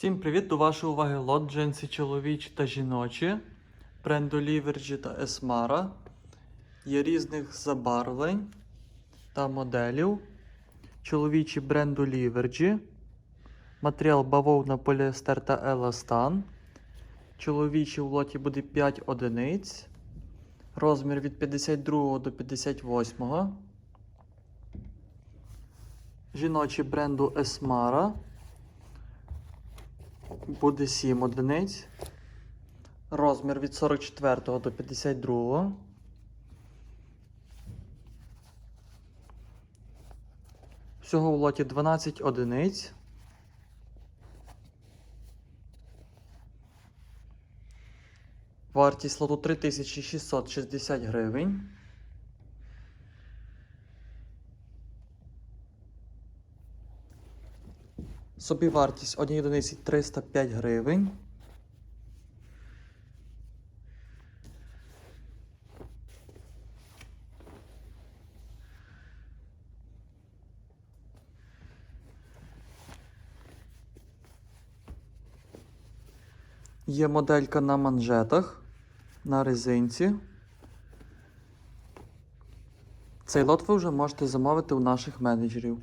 Всім привіт! До вашої уваги лот джинси чоловічі та жіночі, бренду Ліверджі та Есмара. Є різних забарвлень та моделів. Чоловічі бренду Ліверджі. Матеріал бавовна поліестер та еластан. Чоловічі в лоті буде 5 одиниць. Розмір від 52 до 58. Жіночі бренду Есмара. Буде 7 одиниць. Розмір від 44 до 52. Всього в лоті 12 одиниць. Вартість лоту 3660 гривень. Собівартість однієї одиниці 305 гривень. Є моделька на манжетах, на резинці. Цей лот ви вже можете замовити у наших менеджерів.